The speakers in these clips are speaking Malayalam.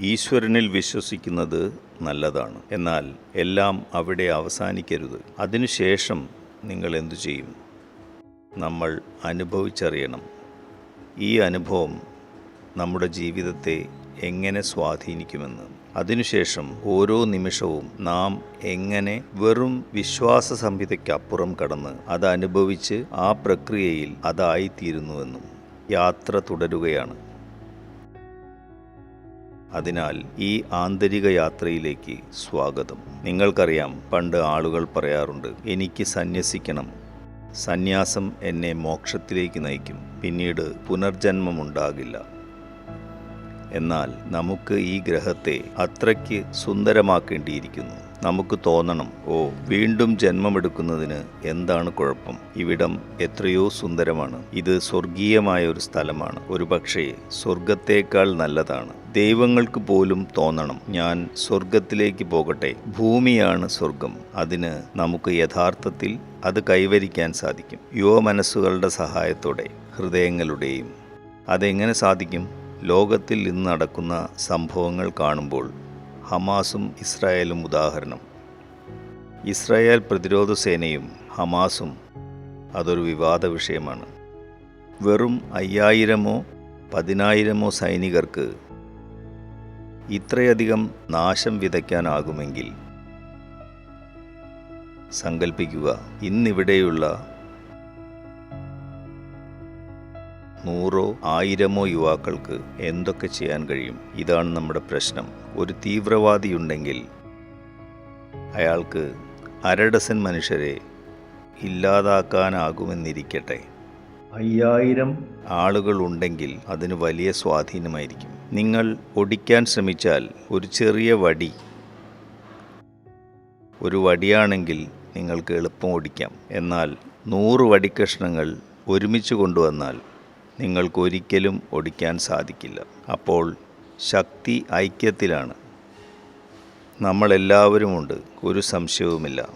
ഈശ്വരനിൽ വിശ്വസിക്കുന്നത് നല്ലതാണ്. എന്നാൽ എല്ലാം അവിടെ അവസാനിക്കരുത്. അതിനുശേഷം നിങ്ങൾ എന്തു ചെയ്യും? നമ്മൾ അനുഭവിച്ചറിയണം. ഈ അനുഭവം നമ്മുടെ ജീവിതത്തെ എങ്ങനെ സ്വാധീനിക്കുമെന്ന്. അതിനുശേഷം ഓരോ നിമിഷവും നാം എങ്ങനെ വെറും വിശ്വാസ സംഹിതയ്ക്കപ്പുറം കടന്ന് അത് അനുഭവിച്ച് ആ പ്രക്രിയയിൽ അതായിത്തീരുന്നുവെന്നും യാത്ര തുടരുകയാണ്. അതിനാൽ ഈ ആന്തരിക യാത്രയിലേക്ക് സ്വാഗതം. നിങ്ങൾക്കറിയാം പണ്ട് ആളുകൾ പറയാറുണ്ട് എനിക്ക് സന്യസിക്കണം. സന്യാസം എന്നെ മോക്ഷത്തിലേക്ക് നയിക്കും. പിന്നീട് പുനർജന്മമുണ്ടാകില്ല. എന്നാൽ നമുക്ക് ഈ ഗ്രഹത്തെ അത്രയ്ക്ക് സുന്ദരമാക്കേണ്ടിയിരിക്കുന്നു. നമുക്ക് തോന്നണം ഓ വീണ്ടും ജന്മമെടുക്കുന്നതിന് എന്താണ് കുഴപ്പം? ഇവിടം എത്രയോ സുന്ദരമാണ്. ഇത് സ്വർഗീയമായ ഒരു സ്ഥലമാണ്. ഒരുപക്ഷേ സ്വർഗത്തേക്കാൾ നല്ലതാണ്. ദൈവങ്ങൾക്ക് പോലും തോന്നണം ഞാൻ സ്വർഗത്തിലേക്ക് പോകട്ടെ. ഭൂമിയാണ് സ്വർഗം. അതിന് നമുക്ക് യഥാർത്ഥത്തിൽ അത് കൈവരിക്കാൻ സാധിക്കും. യുവ മനസ്സുകളുടെ സഹായത്തോടെ ഹൃദയങ്ങളുടെയും. അതെങ്ങനെ സാധിക്കും? ലോകത്തിൽ ഇന്ന് നടക്കുന്ന സംഭവങ്ങൾ കാണുമ്പോൾ ഹമാസും ഇസ്രായേലും ഉദാഹരണം. ഇസ്രായേൽ പ്രതിരോധ സേനയും ഹമാസും അതൊരു വിവാദ വിഷയമാണ്. വെറും അയ്യായിരമോ പതിനായിരമോ സൈനികർക്ക് ഇത്രയധികം നാശം വിതയ്ക്കാനാകുമെങ്കിൽ സങ്കൽപ്പിക്കുക ഇന്നിവിടെയുള്ള നൂറോ ആയിരമോ യുവാക്കൾക്ക് എന്തൊക്കെ ചെയ്യാൻ കഴിയും? ഇതാണ് നമ്മുടെ പ്രശ്നം. ഒരു തീവ്രവാദിയുണ്ടെങ്കിൽ അയാൾക്ക് അരഡസൻ മനുഷ്യരെ ഇല്ലാതാക്കാനാകുമെന്നിരിക്കട്ടെ. അയ്യായിരം ആളുകൾ ഉണ്ടെങ്കിൽ അതിന് വലിയ സ്വാധീനമായിരിക്കും. നിങ്ങൾ ഒടിക്കാൻ ശ്രമിച്ചാൽ ഒരു ചെറിയ വടി ഒരു വടിയാണെങ്കിൽ നിങ്ങൾക്ക് എളുപ്പം ഓടിക്കാം. എന്നാൽ നൂറ് വടിക്കഷ്ണങ്ങൾ ഒരുമിച്ച് കൊണ്ടുവന്നാൽ നിങ്ങൾക്കൊരിക്കലും ഒടിക്കാൻ സാധിക്കില്ല. അപ്പോൾ ശക്തി ഐക്യത്തിലാണ്. നമ്മളെല്ലാവരുമുണ്ട് ഒരു സംശയവുമില്ല.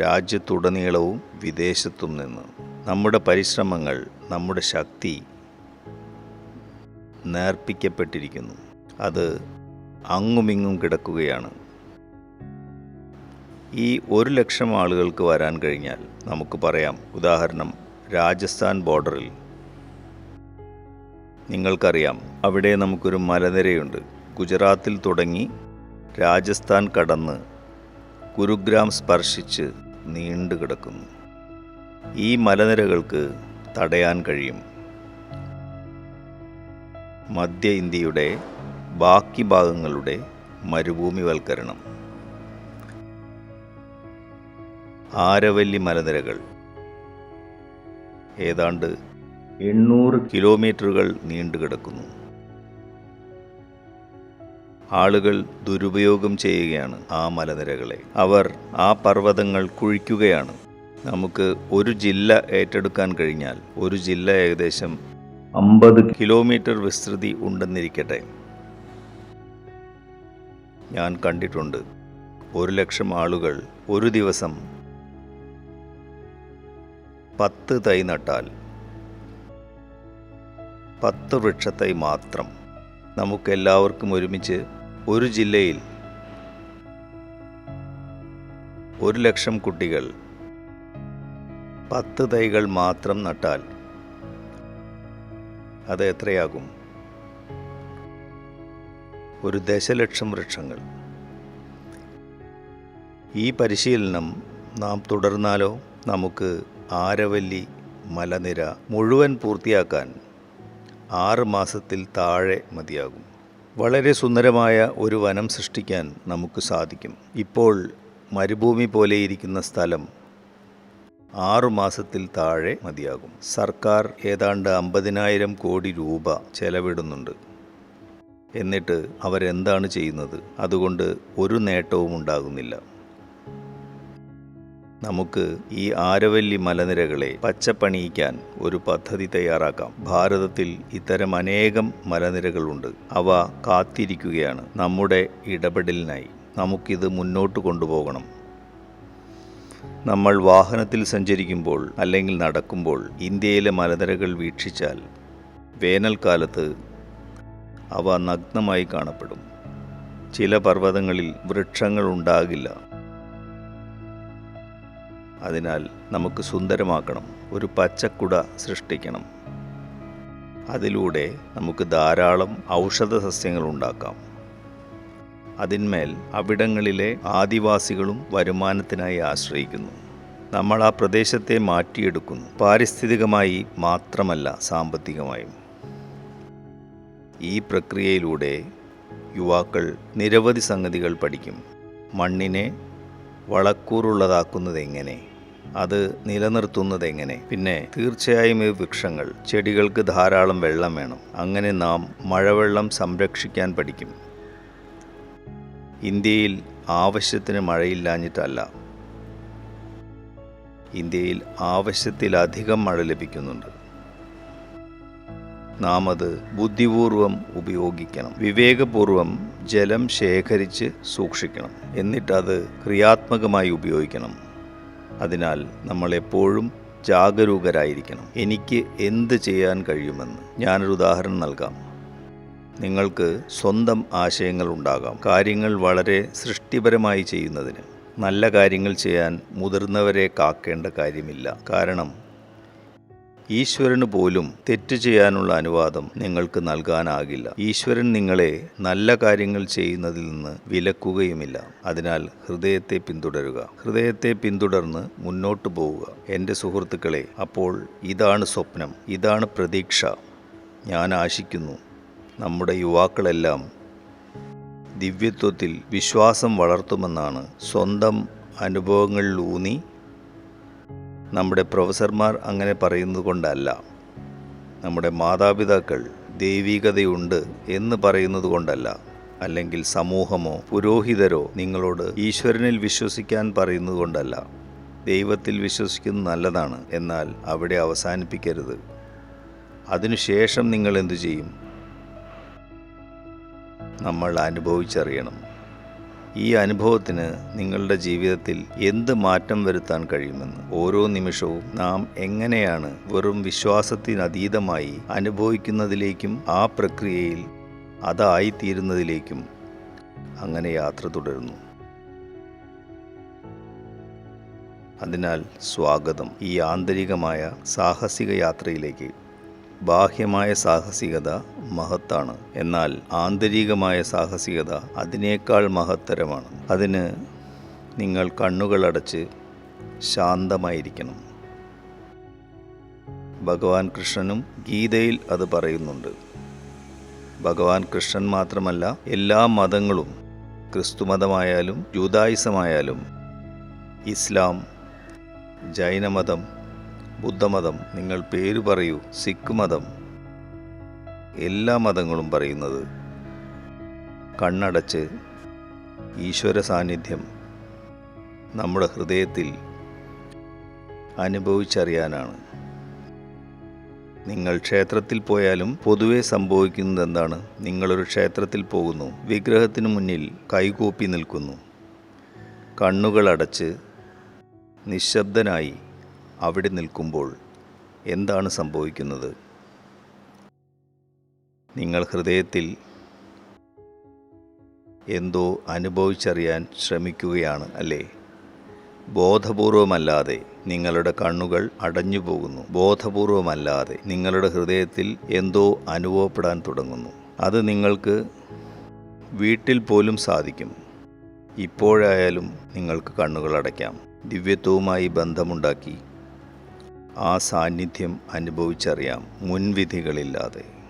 രാജ്യത്തുടനീളവും വിദേശത്തും നിന്ന്. നമ്മുടെ പരിശ്രമങ്ങൾ നമ്മുടെ ശക്തി നേർപ്പിക്കപ്പെട്ടിരിക്കുന്നു. അത് അങ്ങുമിങ്ങും കിടക്കുകയാണ്. ഈ ഒരു ലക്ഷം ആളുകൾക്ക് വരാൻ കഴിഞ്ഞാൽ നമുക്ക് പറയാം ഉദാഹരണം രാജസ്ഥാൻ ബോർഡറിൽ നിങ്ങൾക്കറിയാം അവിടെ നമുക്കൊരു മലനിരയുണ്ട്. ഗുജറാത്തിൽ തുടങ്ങി രാജസ്ഥാൻ കടന്ന് ഗുരുഗ്രാം സ്പർശിച്ച് നീണ്ടു കിടക്കുന്നു. ഈ മലനിരകൾക്ക് തടയാൻ കഴിയും. മധ്യ ഇന്ത്യയുടെ ബാക്കി ഭാഗങ്ങളുടെ മരുഭൂമിവൽക്കരണം. ആരവല്ലി മലനിരകൾ. ഏതാണ്ട് എണ്ണൂറ് കിലോമീറ്ററുകൾ നീണ്ടുകിടക്കുന്നു ആളുകൾ ദുരുപയോഗം ചെയ്യുകയാണ് ആ മലനിരകളെ. അവർ ആ പർവതങ്ങൾ കുഴിക്കുകയാണ്. നമുക്ക് ഒരു ജില്ല ഏറ്റെടുക്കാൻ കഴിഞ്ഞാൽ ഒരു ജില്ല ഏകദേശം അമ്പത് കിലോമീറ്റർ വിസ്തൃതി ഉണ്ടെന്നിരിക്കട്ടെ. ഞാൻ കണ്ടിട്ടുണ്ട്. ഒരു ലക്ഷം ആളുകൾ ഒരു ദിവസം പത്ത് തൈ നട്ടാൽ പത്ത് വൃക്ഷത്തൈ മാത്രം നമുക്കെല്ലാവർക്കും ഒരുമിച്ച് ഒരു ജില്ലയിൽ ഒരു ലക്ഷം കുട്ടികൾ പത്ത് തൈകൾ മാത്രം നട്ടാൽ അത് എത്രയാകും? ഒരു ദശലക്ഷം വൃക്ഷങ്ങൾ. ഈ പരിശീലനം നാം തുടർന്നാലോ? നമുക്ക് ആരവല്ലി മലനിര മുഴുവൻ പൂർത്തിയാക്കാൻ ആറ് മാസത്തിൽ താഴെ മതിയാകും. വളരെ സുന്ദരമായ ഒരു വനം സൃഷ്ടിക്കാൻ നമുക്ക് സാധിക്കും. ഇപ്പോൾ മരുഭൂമി പോലെയിരിക്കുന്ന സ്ഥലം ആറു മാസത്തിൽ താഴെ മതിയാകും. സർക്കാർ ഏതാണ്ട് അമ്പതിനായിരം കോടി രൂപ ചെലവിടുന്നുണ്ട്. എന്നിട്ട് അവരെന്താണ് ചെയ്യുന്നത്? അതുകൊണ്ട് ഒരു നേട്ടവും ഉണ്ടാകുന്നില്ല. നമുക്ക് ഈ ആരവല്ലി മലനിരകളെ പച്ചപ്പണിയിക്കാൻ ഒരു പദ്ധതി തയ്യാറാക്കാം. ഭാരതത്തിൽ ഇത്തരം അനേകം മലനിരകളുണ്ട്. അവ കാത്തിരിക്കുകയാണ് നമ്മുടെ ഇടപെടലിനായി. നമുക്കിത് മുന്നോട്ട് കൊണ്ടുപോകണം. നമ്മൾ വാഹനത്തിൽ സഞ്ചരിക്കുമ്പോൾ അല്ലെങ്കിൽ നടക്കുമ്പോൾ ഇന്ത്യയിലെ മലനിരകൾ വീക്ഷിച്ചാൽ വേനൽക്കാലത്ത് അവ നഗ്നമായി കാണപ്പെടും. ചില പർവതങ്ങളിൽ വൃക്ഷങ്ങൾ ഉണ്ടാകില്ല. അതിനാൽ നമുക്ക് സുന്ദരമാക്കണം. ഒരു പച്ചക്കുട സൃഷ്ടിക്കണം. അതിലൂടെ നമുക്ക് ധാരാളം ഔഷധ സസ്യങ്ങൾ ഉണ്ടാക്കാം. അതിന്മേൽ അവിടങ്ങളിലെ ആദിവാസികളും വരുമാനത്തിനായി ആശ്രയിക്കുന്നു. നമ്മൾ ആ പ്രദേശത്തെ മാറ്റിയെടുക്കുന്നു. പാരിസ്ഥിതികമായി മാത്രമല്ല സാമ്പത്തികമായും. ഈ പ്രക്രിയയിലൂടെ യുവാക്കൾ നിരവധി സംഗതികൾ പഠിക്കും. മണ്ണിനെ വളക്കൂറുള്ളതാക്കുന്നത് എങ്ങനെ? അത് നിലനിർത്തുന്നത് എങ്ങനെ പിന്നെ തീർച്ചയായും ഈ വൃക്ഷങ്ങൾ ചെടികൾക്ക് ധാരാളം വെള്ളം വേണം. അങ്ങനെ നാം മഴവെള്ളം സംരക്ഷിക്കാൻ പഠിക്കും. ഇന്ത്യയിൽ ആവശ്യത്തിന് മഴയില്ലാഞ്ഞിട്ടല്ല. ഇന്ത്യയിൽ ആവശ്യത്തിലധികം മഴ ലഭിക്കുന്നുണ്ട്. നാം അത് ബുദ്ധിപൂർവം ഉപയോഗിക്കണം. വിവേകപൂർവം ജലം ശേഖരിച്ച് സൂക്ഷിക്കണം. എന്നിട്ടത് ക്രിയാത്മകമായി ഉപയോഗിക്കണം. അതിനാൽ നമ്മൾ എപ്പോഴും ജാഗരൂകരായിരിക്കണം. എനിക്ക് എന്ത് ചെയ്യാൻ കഴിയുമെന്ന് ഞാനൊരു ഉദാഹരണം നൽകാം. നിങ്ങൾക്ക് സ്വന്തം ആശയങ്ങൾ ഉണ്ടാകാം. കാര്യങ്ങൾ വളരെ സൃഷ്ടിപരമായി ചെയ്യുന്നതിന് നല്ല കാര്യങ്ങൾ ചെയ്യാൻ മുതിർന്നവരെ കാക്കേണ്ട കാര്യമില്ല. കാരണം ഈശ്വരന് പോലും തെറ്റ് ചെയ്യാനുള്ള അനുവാദം നിങ്ങൾക്ക് നൽകാനാകില്ല. ഈശ്വരൻ നിങ്ങളെ നല്ല കാര്യങ്ങൾ ചെയ്യുന്നതിൽ നിന്ന് വിലക്കുകയുമില്ല. അതിനാൽ ഹൃദയത്തെ പിന്തുടരുക. ഹൃദയത്തെ പിന്തുടർന്ന് മുന്നോട്ട് പോവുക. എന്റെ സുഹൃത്തുക്കളെ അപ്പോൾ ഇതാണ് സ്വപ്നം. ഇതാണ് പ്രതീക്ഷ. ഞാൻ ആശിക്കുന്നു നമ്മുടെ യുവാക്കളെല്ലാം ദിവ്യത്വത്തിൽ വിശ്വാസം വളർത്തുമെന്നാണ് സ്വന്തം അനുഭവങ്ങളിലൂന്നി നമ്മുടെ പ്രൊഫസർമാർ അങ്ങനെ പറയുന്നത് കൊണ്ടല്ല. നമ്മുടെ മാതാപിതാക്കൾ ദൈവികതയുണ്ട് എന്ന് പറയുന്നത് കൊണ്ടല്ല. അല്ലെങ്കിൽ സമൂഹമോ പുരോഹിതരോ നിങ്ങളോട് ഈശ്വരനിൽ വിശ്വസിക്കാൻ പറയുന്നത് കൊണ്ടല്ല. ദൈവത്തിൽ വിശ്വസിക്കുന്നത് നല്ലതാണ് എന്നാൽ അവിടെ അവസാനിപ്പിക്കരുത്. അതിനുശേഷം നിങ്ങൾ എന്തു ചെയ്യും? നമ്മൾ അനുഭവിച്ചറിയണം. ഈ അനുഭവത്തിന് നിങ്ങളുടെ ജീവിതത്തിൽ എന്ത് മാറ്റം വരുത്താൻ കഴിയുമെന്ന്. ഓരോ നിമിഷവും നാം എങ്ങനെയാണ് വെറും വിശ്വാസത്തിനതീതമായി അനുഭവിക്കുന്നതിലേക്കും ആ പ്രക്രിയയിൽ അതായിത്തീരുന്നതിലേക്കും അങ്ങനെ യാത്ര തുടരുന്നു. അതിനാൽ സ്വാഗതം. ഈ ആന്തരികമായ സാഹസിക യാത്രയിലേക്ക്. ബാഹ്യമായ സാഹസികത മഹത്താണ്. എന്നാൽ ആന്തരികമായ സാഹസികത അതിനേക്കാൾ മഹത്തരമാണ്. അതിന് നിങ്ങൾ കണ്ണുകളടച്ച് ശാന്തമായിരിക്കണം. ഭഗവാൻ കൃഷ്ണനും ഗീതയിൽ അത് പറയുന്നുണ്ട്. ഭഗവാൻ കൃഷ്ണൻ മാത്രമല്ല എല്ലാ മതങ്ങളും ക്രിസ്തുമതമായാലും ജൂതായുസമായാലും ഇസ്ലാം ജൈനമതം ബുദ്ധമതം നിങ്ങൾ പേര് പറയൂ സിഖ് മതം എല്ലാ മതങ്ങളും പറയുന്നത് കണ്ണടച്ച് ഈശ്വര സാന്നിധ്യം നമ്മുടെ ഹൃദയത്തിൽ അനുഭവിച്ചറിയാനാണ്. നിങ്ങൾ ക്ഷേത്രത്തിൽ പോയാലും പൊതുവെ സംഭവിക്കുന്നത് എന്താണ് നിങ്ങളൊരു ക്ഷേത്രത്തിൽ പോകുന്നു വിഗ്രഹത്തിനു മുന്നിൽ കൈകൂപ്പി നിൽക്കുന്നു. കണ്ണുകൾ അടച്ച് നിശബ്ദനായി അവിടെ നിൽക്കുമ്പോൾ എന്താണ് സംഭവിക്കുന്നത്? നിങ്ങൾ ഹൃദയത്തിൽ എന്തോ അനുഭവിച്ചറിയാൻ ശ്രമിക്കുകയാണ് അല്ലേ? ബോധപൂർവമല്ലാതെ നിങ്ങളുടെ കണ്ണുകൾ അടഞ്ഞു പോകുന്നു ബോധപൂർവമല്ലാതെ നിങ്ങളുടെ ഹൃദയത്തിൽ എന്തോ അനുഭവപ്പെടാൻ തുടങ്ങുന്നു. അത് നിങ്ങൾക്ക് വീട്ടിൽ പോലും സാധിക്കും. ഇപ്പോഴായാലും നിങ്ങൾക്ക് കണ്ണുകൾ അടയ്ക്കാം. ദിവ്യത്വവുമായി ബന്ധമുണ്ടാക്കി ആ സാന്നിധ്യം അനുഭവിച്ചറിയാം. മുൻവിധികളില്ലാതെ.